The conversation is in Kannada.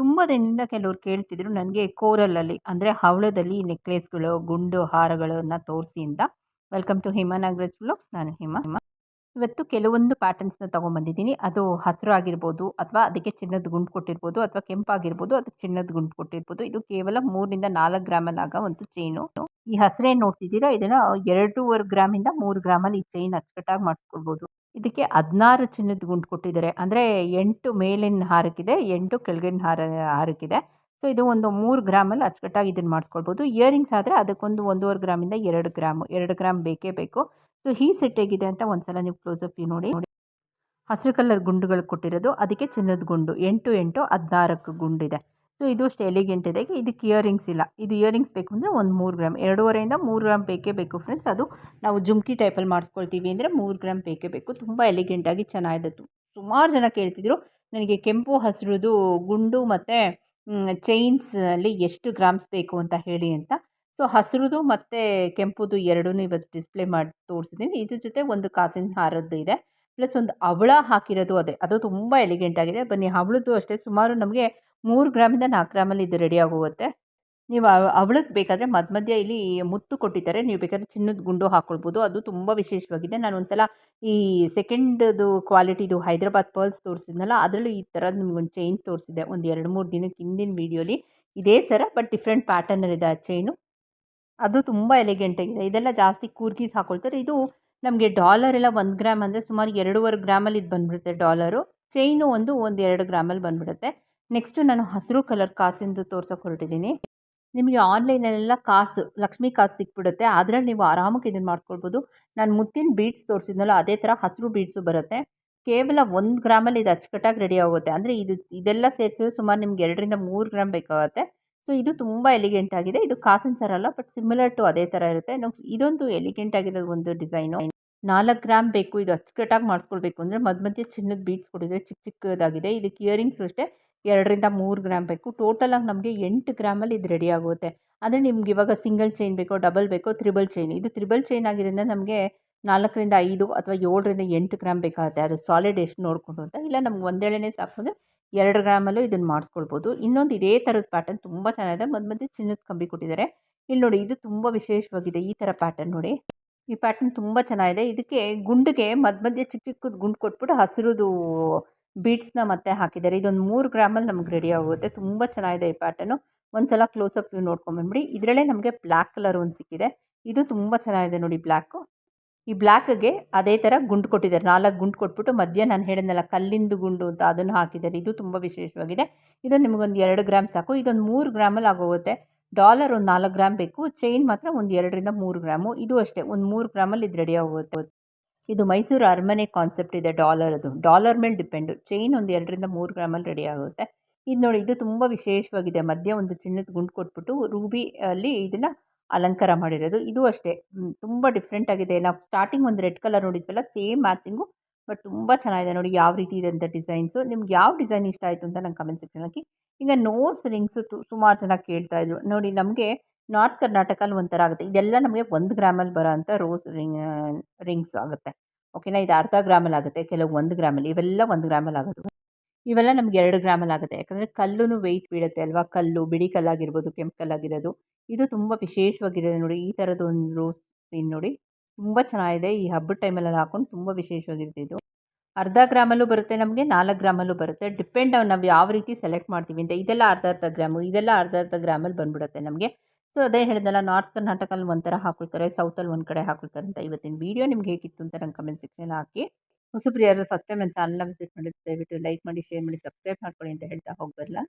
ತುಂಬ ದಿನದಿಂದ ಕೆಲವ್ರು ಕೇಳ್ತಿದ್ರು ನನಗೆ ಕೋರಲಲ್ಲಿ, ಅಂದರೆ ಹವಳದಲ್ಲಿ ನೆಕ್ಲೆಸ್ಗಳು ಗುಂಡು ಹಾರಗಳನ್ನು ತೋರಿಸಿ ಅಂತ welcome to Hima Nagaraj blogs ನಾನು ಹಿಮಾ. ಹಿಮಾ ಇವತ್ತು ಕೆಲವೊಂದು ಪ್ಯಾಟರ್ನ್ಸ್ನ ತೊಗೊಂಬಂದಿದ್ದೀನಿ. ಅದು ಹಸಿರು ಆಗಿರ್ಬೋದು ಅಥವಾ ಅದಕ್ಕೆ ಚಿನ್ನದ ಗುಂಡು ಕೊಟ್ಟಿರ್ಬೋದು ಅಥವಾ ಕೆಂಪಾಗಿರ್ಬೋದು, ಅದಕ್ಕೆ ಚಿನ್ನದ ಗುಂಡು ಕೊಟ್ಟಿರ್ಬೋದು. ಇದು ಕೇವಲ ಮೂರರಿಂದ ನಾಲ್ಕು ಗ್ರಾಮಲ್ಲಿ ಆಗೋ ಒಂದು ಚೈನು ಈ ಹಸಿರೇನು ನೋಡ್ತಿದ್ದೀರಾ? ಇದನ್ನು ಎರಡೂವರೆ ಗ್ರಾಮಿಂದ ಮೂರು ಗ್ರಾಮಲ್ಲಿ ಈ ಚೈನ್ ಅಚ್ಚುಕಟ್ಟಾಗಿ ಮಾಡಿಸ್ಕೊಳ್ಬೋದು. ಇದಕ್ಕೆ ಹದಿನಾರು ಚಿನ್ನದ ಗುಂಡು ಕೊಟ್ಟಿದ್ದಾರೆ. ಅಂದರೆ ಎಂಟು ಮೇಲಿನ ಹಾರಕ್ಕಿದೆ, ಎಂಟು ಕೆಳಗಿನ ಹಾರ, ಹಾರಕ್ಕಿದೆ. ಸೊ ಇದು ಒಂದು ಮೂರು ಗ್ರಾಮಲ್ಲಿ ಅಚ್ಚುಕಟ್ಟಾಗಿ ಇದನ್ನು ಮಾಡಿಸ್ಕೊಳ್ಬೋದು. ಇಯರಿಂಗ್ಸ್ ಆದರೆ ಅದಕ್ಕೊಂದು ಒಂದೂವರೆ ಗ್ರಾಮಿಂದ ಎರಡು ಗ್ರಾಮ್ ಎರಡು ಗ್ರಾಮ್ ಬೇಕೇ ಬೇಕು. ಸೊ ಈ ಸೆಟ್ ಹೇಗಿದೆ ಅಂತ ಒಂದ್ಸಲ ನೀವು ಕ್ಲೋಸಪ್ ನೋಡಿ ನೋಡಿ. ಹಸಿರು ಕಲರ್ ಗುಂಡುಗಳು ಕೊಟ್ಟಿರೋದು. ಅದಕ್ಕೆ ಚಿನ್ನದ ಗುಂಡು. ಎಂಟು ಎಂಟು ಹದಿನಾರಕ್ಕೆ ಗುಂಡಿದೆ. ಸೊ, ಇದು ಅಷ್ಟು ಎಲಿಗೆಂಟ್ ಇದೆ. ಇದಕ್ಕೆ ಇಯರಿಂಗ್ಸ್ ಇಲ್ಲ. ಇದು ಇಯರಿಂಗ್ಸ್ ಬೇಕು ಅಂದರೆ ಒಂದು ಮೂರು ಗ್ರಾಮ್, ಎರಡೂವರೆಯಿಂದ ಮೂರು ಗ್ರಾಮ್ ಬೇಕೇ ಬೇಕು ಫ್ರೆಂಡ್ಸ್ ಅದು ನಾವು ಜುಮ್ಕಿ ಟೈಪಲ್ಲಿ ಮಾಡಿಸ್ಕೊಳ್ತೀವಿ ಅಂದರೆ ಮೂರು ಗ್ರಾಮ್ ಬೇಕೇ ಬೇಕು. ತುಂಬ ಎಲಿಗೆಂಟಾಗಿ ಚೆನ್ನಾಗಿದೆ. ಸುಮಾರು ಜನ ಕೇಳ್ತಿದ್ರು, ನನಗೆ ಕೆಂಪು ಹಸಿರುದು ಗುಂಡು ಮತ್ತು ಚೈನ್ಸಲ್ಲಿ ಎಷ್ಟು ಗ್ರಾಮ್ಸ್ ಬೇಕು ಅಂತ ಹೇಳಿ ಅಂತ. ಸೊ, ಹಸಿರುದು ಮತ್ತು ಕೆಂಪುದು ಎರಡೂ ಇವತ್ತು ಡಿಸ್ಪ್ಲೇ ಮಾಡಿ ತೋರಿಸಿದ್ದೀನಿ. ಇದ್ರ ಜೊತೆ ಒಂದು ಕಾಸಿನ ಹಾರದ್ದು ಇದೆ. ಪ್ಲಸ್ ಒಂದು ಅವಳ ಹಾಕಿರೋದು ಅದೇ. ಅದು ತುಂಬ ಎಲಿಗೆಂಟಾಗಿದೆ ಬನ್ನಿ, ಅವಳದ್ದು ಅಷ್ಟೇ. ಸುಮಾರು ನಮಗೆ ಮೂರು ಗ್ರಾಮಿಂದ ನಾಲ್ಕು ಗ್ರಾಮಲ್ಲಿ ಇದು ರೆಡಿ ಆಗೋಗುತ್ತೆ. ನೀವು ಅವಳಕ್ಕೆ ಬೇಕಾದರೆ ಮಧ್ಯ ಮಧ್ಯ ಇಲ್ಲಿ ಮುತ್ತು ಕೊಟ್ಟಿದ್ದಾರೆ. ನೀವು ಬೇಕಾದರೆ ಚಿನ್ನದ ಗುಂಡು ಹಾಕ್ಕೊಳ್ಬೋದು ಅದು ತುಂಬ ವಿಶೇಷವಾಗಿದೆ. ನಾನು ಒಂದು ಸಲ ಈ ಸೆಕೆಂಡದು ಕ್ವಾಲಿಟಿದು ಹೈದ್ರಾಬಾದ್ ಪರ್ಲ್ಸ್ ತೋರಿಸಿದ್ನಲ್ಲ, ಅದರಲ್ಲಿ ಈ ಥರದ್ದು ನಿಮ್ಗೊಂದು ಚೈನ್ ತೋರಿಸಿದೆ ಒಂದು ಎರಡು ಮೂರು ದಿನಕ್ಕೆ ಹಿಂದಿನ ವೀಡಿಯೋಲಿ ಇದೇ ಥರ ಬಟ್ ಡಿಫ್ರೆಂಟ್ ಪ್ಯಾಟರ್ನಲ್ಲಿದೆ ಆ ಚೈನು ಅದು ತುಂಬ ಎಲಿಗೆಂಟಾಗಿದೆ ಇದೆಲ್ಲ ಜಾಸ್ತಿ ಕೂರ್ಗೀಸ್ ಹಾಕ್ಕೊಳ್ತಾರೆ ಇದು ನಮಗೆ ಡಾಲರ್ ಎಲ್ಲ ಒಂದು ಗ್ರಾಮ್ ಅಂದರೆ ಸುಮಾರು ಎರಡೂವರೆ ಗ್ರಾಮಲ್ಲಿ ಇದು ಬಂದುಬಿಡುತ್ತೆ ಡಾಲರು ಚೈನು ಒಂದು ಒಂದು ಎರಡು ಗ್ರಾಮಲ್ಲಿ ಬಂದುಬಿಡುತ್ತೆ. ನೆಕ್ಸ್ಟು ನಾನು ಹಸಿರು ಕಲರ್ ಕಾಸಿಂದು ತೋರ್ಸೋಕೆ ಹೊರಟಿದ್ದೀನಿ ನಿಮಗೆ ಆನ್ಲೈನಲ್ಲೆಲ್ಲ ಕಾಸು, ಲಕ್ಷ್ಮಿ ಕಾಸು ಸಿಕ್ಬಿಡುತ್ತೆ. ಅದರಲ್ಲಿ ನೀವು ಆರಾಮಾಗಿ ಇದನ್ನು ಮಾಡ್ಕೊಳ್ಬೋದು. ನಾನು ಮುತ್ತಿನ ಬೀಡ್ಸ್ ತೋರಿಸಿದ್ನಲ್ಲ, ಅದೇ ಥರ ಹಸಿರು ಬೀಡ್ಸು ಬರುತ್ತೆ. ಕೇವಲ ಒಂದು ಗ್ರಾಮಲ್ಲಿ ಇದು ಅಚ್ಚುಕಟ್ಟಾಗಿ ರೆಡಿ ಆಗುತ್ತೆ ಅಂದರೆ ಇದು, ಇದೆಲ್ಲ ಸೇರಿಸಿದ್ರೆ ಸುಮಾರು ನಿಮ್ಗೆ ಎರಡರಿಂದ ಮೂರು ಗ್ರಾಮ್ ಬೇಕಾಗುತ್ತೆ. ಸೊ ಇದು ತುಂಬ ಎಲಿಗೆಂಟ್ ಆಗಿದೆ. ಇದು ಕಾಸಿನ ಸರ ಅಲ್ಲ ಬಟ್ ಸಿಮಿಲರ್ ಟು ಅದೇ ಥರ ಇರುತ್ತೆ. ಇದೊಂದು ಎಲಿಗೆಂಟ್ ಆಗಿರೋದು ಒಂದು ಡಿಸೈನು ನಾಲ್ಕು ಗ್ರಾಮ್ ಬೇಕು ಇದು ಅಚ್ಚುಕಟ್ಟಾಗಿ ಮಾಡಿಸ್ಕೊಳ್ಬೇಕು ಅಂದರೆ ಮಧ್ಯ ಮಧ್ಯೆ ಚಿನ್ನದ ಬೀಡ್ಸ್ ಕೊಡಿದರೆ ಚಿಕ್ಕ ಚಿಕ್ಕದಾಗಿದೆ. ಇದಕ್ಕೆ ಇಯರಿಂಗ್ಸು ಅಷ್ಟೇ, ಎರಡರಿಂದ ಮೂರು ಗ್ರಾಮ್ ಬೇಕು. ಟೋಟಲಾಗಿ ನಮಗೆ ಎಂಟು ಗ್ರಾಮಲ್ಲಿ ಇದು ರೆಡಿ ಆಗುತ್ತೆ. ಅಂದರೆ ನಿಮ್ಗೆ ಇವಾಗ ಸಿಂಗಲ್ ಚೈನ್ ಬೇಕೋ ಡಬಲ್ ಬೇಕೋ ತ್ರಿಬಲ್ ಚೈನ್ ಇದು ತ್ರಿಬಲ್ ಚೈನ್ ಆಗಿರೋದ್ರಿಂದ ನಮಗೆ ನಾಲ್ಕರಿಂದ ಐದು ಅಥವಾ ಏಳರಿಂದ ಎಂಟು ಗ್ರಾಮ್ ಬೇಕಾಗುತ್ತೆ. ಅದು ಸಾಲಿಡ್ ಎಷ್ಟು ನೋಡಿಕೊಂಡು ಅಂತ. ಇಲ್ಲ, ನಮ್ಗೆ ಒಂದೇಳೆನೇ ಸಾಕು ಅಂದರೆ ಎರಡು ಗ್ರಾಮಲ್ಲೂ ಇದನ್ನು ಮಾಡಿಸ್ಕೊಳ್ಬೋದು. ಇನ್ನೊಂದು ಇದೇ ಥರದ ಪ್ಯಾಟರ್ನ್ ತುಂಬ ಚೆನ್ನಾಗಿದೆ. ಮಧ್ಯ ಮಧ್ಯೆ ಚಿನ್ನದ ಕಂಬಿ ಕೊಟ್ಟಿದ್ದಾರೆ. ಇಲ್ಲಿ ನೋಡಿ, ಇದು ತುಂಬ ವಿಶೇಷವಾಗಿದೆ ಈ ಥರ ಪ್ಯಾಟರ್ನ್ ನೋಡಿ. ಈ ಪ್ಯಾಟರ್ನ್ ತುಂಬ ಚೆನ್ನಾಗಿದೆ. ಇದಕ್ಕೆ ಗುಂಡಿಗೆ ಮಧ್ಯ ಮಧ್ಯೆ ಚಿಕ್ಕ ಚಿಕ್ಕದು ಗುಂಡು ಕೊಟ್ಬಿಟ್ಟು ಹಸಿರುದು ಬೀಡ್ಸ್ನ ಮತ್ತೆ ಹಾಕಿದ್ದಾರೆ. ಇದೊಂದು ಮೂರು ಗ್ರಾಮಲ್ಲಿ ನಮ್ಗೆ ರೆಡಿ ಆಗುತ್ತೆ. ತುಂಬ ಚೆನ್ನಾಗಿದೆ ಈ ಪ್ಯಾಟರ್ನು ಒಂದು ಸಲ ಕ್ಲೋಸಪ್ ವ್ಯೂ ನೋಡ್ಕೊಂಬಂದ್ಬಿಡಿ ಇದರಲ್ಲೇ ನಮಗೆ ಬ್ಲ್ಯಾಕ್ ಕಲರ್ ಒಂದು ಸಿಕ್ಕಿದೆ. ಇದು ತುಂಬ ಚೆನ್ನಾಗಿದೆ ನೋಡಿ ಬ್ಲ್ಯಾಕು ಈ ಬ್ಲ್ಯಾಕ್ಗೆ ಅದೇ ಥರ ಗುಂಡು ಕೊಟ್ಟಿದ್ದಾರೆ. ನಾಲ್ಕು ಗುಂಡು ಕೊಟ್ಬಿಟ್ಟು ಮಧ್ಯೆ ನಾನು ಹೇಳಿದ್ನಲ್ಲ ಕಲ್ಲಿಂದು ಗುಂಡು ಅಂತ ಅದನ್ನು ಹಾಕಿದ್ದಾರೆ. ಇದು ತುಂಬ ವಿಶೇಷವಾಗಿದೆ. ಇದು ನಿಮಗೊಂದು ಎರಡು ಗ್ರಾಮ್ ಸಾಕು. ಇದೊಂದು ಮೂರು ಗ್ರಾಮಲ್ಲಿ ಆಗೋಗುತ್ತೆ. ಡಾಲರ್ ಒಂದು ನಾಲ್ಕು ಗ್ರಾಮ್ ಬೇಕು, ಚೈನ್ ಮಾತ್ರ ಒಂದು ಎರಡರಿಂದ ಮೂರು ಗ್ರಾಮು, ಇದು ಅಷ್ಟೇ. ಒಂದು ಮೂರು ಗ್ರಾಮಲ್ಲಿ ಇದು ರೆಡಿ ಆಗುತ್ತೆ ಇದು ಮೈಸೂರು ಅರಮನೆ ಕಾನ್ಸೆಪ್ಟ್ ಇದೆ ಡಾಲರ್ ಅದು. ಡಾಲರ್ ಮೇಲೆ ಡಿಪೆಂಡು ಚೈನ್ ಒಂದು ಎರಡರಿಂದ ಮೂರು ಗ್ರಾಮಲ್ಲಿ ರೆಡಿ ಆಗುತ್ತೆ. ಇದು ನೋಡಿ, ಇದು ತುಂಬ ವಿಶೇಷವಾಗಿದೆ. ಮಧ್ಯ ಒಂದು ಚಿನ್ನದ ಗುಂಡು ಕೊಟ್ಬಿಟ್ಟು ರೂಬಿ ಅಲ್ಲಿ ಇದನ್ನು ಅಲಂಕಾರ ಮಾಡಿರೋದು. ಇದು ಅಷ್ಟೇ. ತುಂಬ ಡಿಫ್ರೆಂಟ್ ಆಗಿದೆ. ನಾವು ಸ್ಟಾರ್ಟಿಂಗ್ ಒಂದು ರೆಡ್ ಕಲರ್ ನೋಡಿದ್ವಲ್ಲ ಸೇಮ್ ಮ್ಯಾಚಿಂಗು ಬಟ್ ತುಂಬ ಚೆನ್ನಾಗಿದೆ. ನೋಡಿ ಯಾವ ರೀತಿ ಇದೆ ಅಂತ ಡಿಸೈನ್ಸು. ನಿಮ್ಗೆ ಯಾವ ಡಿಸೈನ್ ಇಷ್ಟ ಆಯಿತು ಅಂತ ನಂಗೆ ಕಮೆಂಟ್ ಸೆಕ್ಷನ್ ಹಾಕಿ. ಈಗ ನೋಸ್ ರಿಂಗ್ಸು ಸುಮಾರು ಜನ ಕೇಳ್ತಾಯಿದ್ರು ನೋಡಿ ನಮಗೆ ನಾರ್ತ್ ಕರ್ನಾಟಕಲ್ಲಿ ಒಂಥರ ಆಗುತ್ತೆ. ಇದೆಲ್ಲ ನಮಗೆ ಒಂದು ಗ್ರಾಮಲ್ಲಿ ಬರೋ ಅಂಥ ರೋಸ್ ರಿಂಗ್ ರಿಂಗ್ಸ್ ಆಗುತ್ತೆ. ಓಕೆನಾ ಇದು ಅರ್ಧ ಗ್ರಾಮಲ್ಲಿ ಆಗುತ್ತೆ. ಕೆಲವು ಒಂದು ಗ್ರಾಮಲ್ಲಿ ಇವೆಲ್ಲ ಒಂದು ಗ್ರಾಮಲ್ಲಿ ಆಗೋದು. ಇವೆಲ್ಲ ನಮ್ಗೆ ಎರಡು ಗ್ರಾಮಲ್ಲಿ ಆಗುತ್ತೆ. ಯಾಕಂದರೆ ಕಲ್ಲು ವೆಯ್ಟ್ ಬೀಳುತ್ತೆ ಅಲ್ವಾ? ಕಲ್ಲು, ಬಿಳಿ ಕಲ್ಲಾಗಿರ್ಬೋದು, ಕೆಂಪು ಕಲ್ಲಾಗಿರೋದು. ಇದು ತುಂಬ ವಿಶೇಷವಾಗಿದೆ ನೋಡಿ. ಈ ಥರದ್ದು ಒಂದು ರೋಸ್ ನೋಡಿ. ತುಂಬ ಚೆನ್ನಾಗಿದೆ. ಈ ಹಬ್ಬದ ಟೈಮಲ್ಲಿ ಹಾಕೊಂಡು ತುಂಬ ವಿಶೇಷವಾಗಿರುತ್ತೆ ಇದು. ಅರ್ಧ ಗ್ರಾಮಲ್ಲೂ ಬರುತ್ತೆ ನಮಗೆ, ನಾಲ್ಕು ಗ್ರಾಮಲ್ಲೂ ಬರುತ್ತೆ. ಡಿಪೆಂಡ್ ನಾವು ಯಾವ ರೀತಿ ಸೆಲೆಕ್ಟ್ ಮಾಡ್ತೀವಿ ಅಂತ. ಇದೆಲ್ಲ ಅರ್ಧ ಅರ್ಧ ಗ್ರಾಮು, ಇದೆಲ್ಲ ಅರ್ಧ ಅರ್ಧ ಗ್ರಾಮಲ್ಲಿ ಬಂದ್ಬಿಡುತ್ತೆ ನಮಗೆ. ಸೊ, ಅದೇ ಹೇಳಿದ್ನಲ್ಲ, ನಾರ್ತ್ ಕರ್ನಾಟಕಲ್ಲಿ ಒಂಥರ ಹಾಕೊಳ್ತಾರೆ ಸೌತಲ್ಲಿ ಒಂದು ಕಡೆ ಹಾಕೊಳ್ತಾರೆ ಅಂತ ಇವತ್ತಿನ ವೀಡಿಯೋ. ನಿಮ್ಗೆ ಹೇಗಿತ್ತು ಅಂತ ನಂಗೆ ಕಮೆಂಟ್ ಸೆಕ್ಷನ್ ಹಾಕಿ. ಹೊಸಬ್ರು ಯಾರು ಫಸ್ಟ್ ಟೈಮ್ ನನ್ನ ಚಾನಲ್ನ ವಿಸಿಟ್ ಮಾಡಿದ್ರೆ ದಯವಿಟ್ಟು ಲೈಕ್ ಮಾಡಿ ಶೇರ್ ಮಾಡಿ ಸಬ್ಸ್ಕ್ರೈಬ್ ಮಾಡ್ಕೊಳ್ಳಿ ಅಂತ ಹೇಳ್ತಾ ಹೋಗ್ಬರಲ್ಲ